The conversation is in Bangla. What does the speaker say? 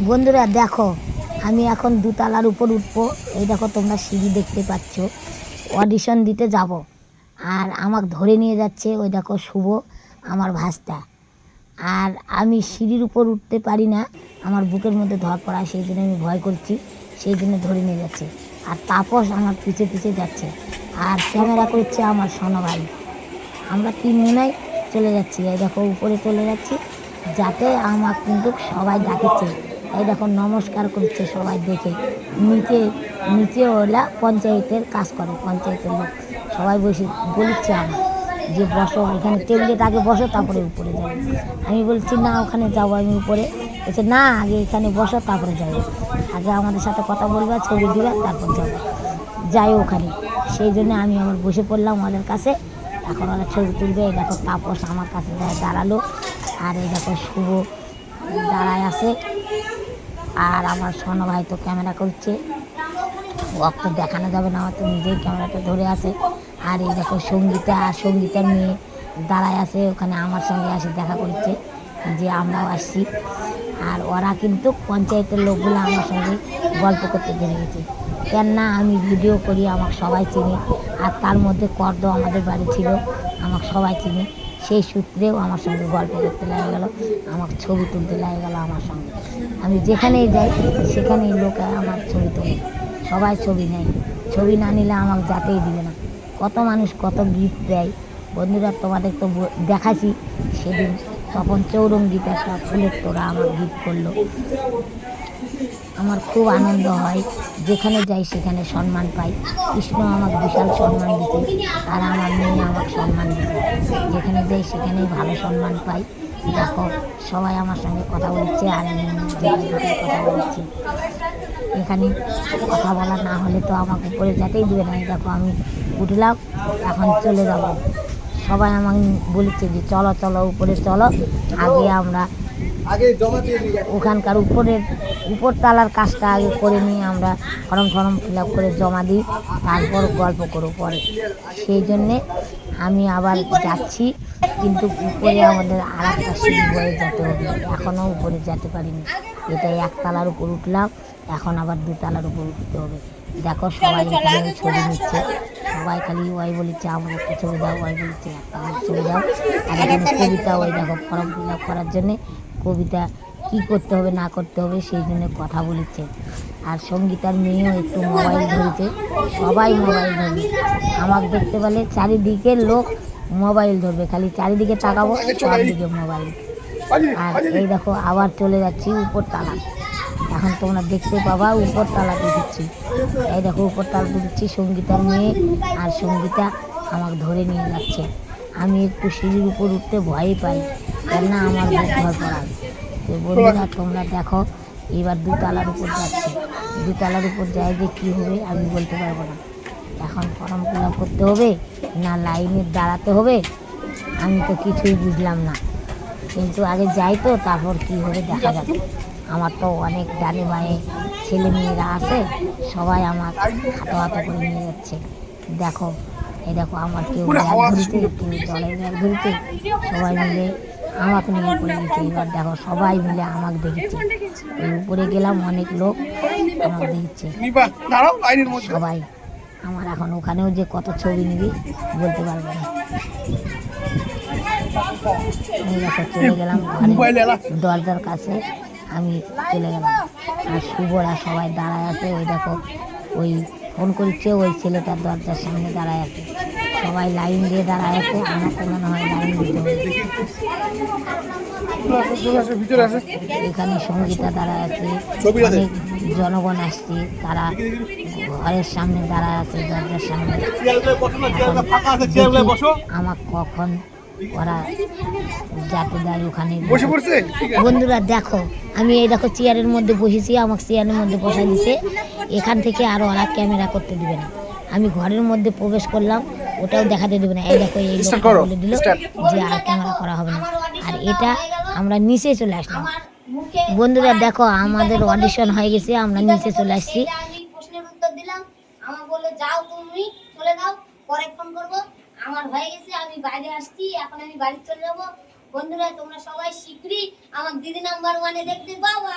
বন্ধুরা, দেখো, আমি এখন দুতলার উপর উঠবো। এই দেখো, তোমরা সিঁড়ি দেখতে পাচ্ছ। অডিশন দিতে যাব। আর আমাকে ধরে নিয়ে যাচ্ছে, ওই দেখো, শুভ, আমার ভাসটা আর আমি সিঁড়ির উপর উঠতে পারি না। আমার বুকের মধ্যে ধর পড়া, সেই জন্য আমি ভয় করছি। সেই জন্য ধরে নিয়ে যাচ্ছে। আর তাপস আমার পিছে পিছে যাচ্ছে। আর ক্যামেরা করছে আমার ভাই। আমরা তিনজনাই চলে যাচ্ছি। এই দেখো, উপরে চলে যাচ্ছি। যাতে আমার কিন্তু সবাই ডাকেছে। এই দেখো, নমস্কার করছে সবাই দেখে। নিচে নিচে ওলা পঞ্চায়েতের কাজ করে, পঞ্চায়েতের লোক। সবাই বসে, বলছে আমার যে বসো, এখানে টেবিলের আগে বসো, তারপরে উপরে যাবে আমি বলছি, না, ওখানে যাব আমি উপরে। বলছে, না, আগে এখানে বসো, তারপরে যাব। আগে আমাদের সাথে কথা বলবে, ছবি দিবে, তারপর যাব। যাই ওখানে। সেই জন্য আমি আমার বসে পড়লাম ওদের কাছে। এখন ওরা ছবি তুলবে, এই দেখো, তাপস আমার কাছে দাঁড়াল। আর এই দেখো, শুভ দাঁড়ায় আছে। আর আমার সোনা ভাই তো ক্যামেরা করছে। ওকে তো দেখানো যাবে না, তো নিজেই ক্যামেরাটা ধরে আছে। আর এই দেখো সঙ্গীতা আর সঙ্গীতার মেয়ে দাঁড়ায় আছে, ওখানে আমার সঙ্গে আসে দেখা করছে, যে আমরাও আসছি। আর ওরা কিন্তু পঞ্চায়েতের লোকগুলো আমার সঙ্গে গল্প করতে ধরে গেছে। কেন না আমি ভিডিও করি, আমাকে সবাই চিনি। আর তার মধ্যে কর্দ আমাদের বাড়ি ছিল, আমাকে সবাই চিনি। সেই সূত্রেও আমার সঙ্গে গল্প করতে লাগে গেল আমাকে ছবি তুলতে লাগে গেল আমার সঙ্গে। আমি যেখানেই যাই, সেখানেই লোক আমার ছবি তোলে। সবাই ছবি নেয়। ছবি না নিলে আমাকে যাতেই দিবে না। কত মানুষ কত গিফট দেয়। বন্ধুরা, তোমাদের তো দেখাছি সেদিন। তখন চৌরঙ্গিতে একটা ফুলের তোরা আমার গিফট করল। আমার খুব আনন্দ হয়। যেখানে যাই সেখানে সম্মান পাই। কৃষ্ণ আমাকে বিশাল সম্মান দিতে আর আমার মেয়ে আমাকে সম্মান দিতে যেখানে যাই সেখানেই ভালো সম্মান পাই। দেখো, সবাই আমার সঙ্গে কথা বলছে আর কথা বলছি। এখানে কথা বলা না হলে তো আমাকে উপরে যেতেই দেবে না। দেখো, আমি উঠলাম, এখন চলে যাব। সবাই আমাকে বলেছে যে, চলো চলো, উপরে চলো। আগে আমরা ওখানকার উপরের উপর তালার কাজটা আগে করে নিয়ে আমরা ফর্ম ফর্ম ফিল আপ করে জমা দিই, তারপর গল্প করো পরে। সেই জন্যে আমি আবার যাচ্ছি, কিন্তু উপরে আমাদের আর একটা সিঁড়ি হয়ে যেতে হবে। এখনও উপরে যেতে পারিনি। এটা একতলার উপর উঠলাম, এখন আবার দুতলার উপর উঠতে হবে। দেখো সবাই এখানে ছবি নিচ্ছে। সবাই খালি ওয়াই বলেছে আমার একটা ছবি দাও, ওয়াই বলেছে, একটা ছবি দাও। আর এখানে কবিতা ওই দেখো, ফর্ম ফিল আপ করার জন্যে কবিতা কি করতে হবে না করতে হবে সেই জন্য কথা বলেছে। আর সঙ্গীতার মেয়েও একটু মোবাইল ধরেছে। সবাই মোবাইল ধরবে। আমাকে দেখতে পেলে চারিদিকে লোক মোবাইল ধরবে খালি চারিদিকে তাকাবো চারিদিকে মোবাইল আর এই দেখো আবার চলে যাচ্ছি উপর তালা এখন তোমরা দেখতে পাবা উপর তালাতে দিচ্ছি। এই দেখো উপর তালাতে দিচ্ছি সঙ্গীতার মেয়ে। আর সঙ্গীতা আমাকে ধরে নিয়ে যাচ্ছে। আমি একটু সিঁড়ির উপর উঠতে ভয় পাই কেননা আমার বুক ভয় পড়ায় তো বন্ধুরা, তোমরা দেখো, এবার দুতলার উপর যাচ্ছে। দুতলার উপর যাই যে কী হবে, আমি বলতে পারব না। এখন ফর্ম ফিল করতে হবে, না লাইনে দাঁড়াতে হবে? আমি তো কিছুই বুঝলাম না। কিন্তু আগে যাই তো, তারপর কী হবে দেখা যাবে আমার তো অনেক ডানে বায়ে ছেলে মেয়েরা আছে, সবাই আমার হাতে হাতে করে নিয়ে যাচ্ছে। দেখো এই দেখো আমার কেউ ব্যাগ ধরিতে কেউ জলের ব্যাগ ধরিতে সবাই মিলে আমাকে নিয়ে পড়ে গেছে। এবার দেখো সবাই মিলে আমাকে দেখেছে। উপরে গেলাম অনেক লোক আমাকে দেখছে। সবাই আমার এখন ওখানেও যে কত ছবি নিবি বলতে পারব না। চলে গেলাম দরজার কাছে আমি চলে গেলাম। আর শুভরা সবাই দাঁড়ায় আছে ওই দেখো ওই ফোন করছে ওই ছেলেটার দরজার সামনে দাঁড়ায় আছে। সবাই লাইন দিয়ে দাঁড়ায় আছে আমার তো মনে হয় লাইন দিতে হবে। এখানে সঙ্গীতা দাঁড়ায় আছে অনেক জনগণ আসছে তারা ঘরের সামনে দাঁড়ায় আছে দরজার সামনে। আমার কখন ওরা যাতে দেয় ওখানে। বসে পড়ছে? বন্ধুরা দেখো আমি এই দেখো চেয়ারের মধ্যে বসেছি আমাকে চেয়ারের মধ্যে বসাই দিছে। এখান থেকে আর ওরা ক্যামেরা করতে দিবে না। আমি ঘরের মধ্যে প্রবেশ করলাম ওটাও দেখাতে দেবে না। এই দেখো এই বলে দিল যে আর ক্যামেরা করা হবে না। আর এটা আমরা নিচে চলে আসলাম। বন্ধুরা দেখো আমাদের অডিশন হয়ে গেছে আমরা নিচে চলে আসছি। প্রশ্নের উত্তর দিলাম। আমার বলল যাও তুমি চলে যাও পরে ফোন করব। আমার হয়ে গেছে আমি বাইরে আসছি এখন আমি বাড়ি চলে যাব। বন্ধুরা তোমরা সবাই শীঘ্রই আমার দিদি নাম্বার ওয়ানে দেখতে পাবা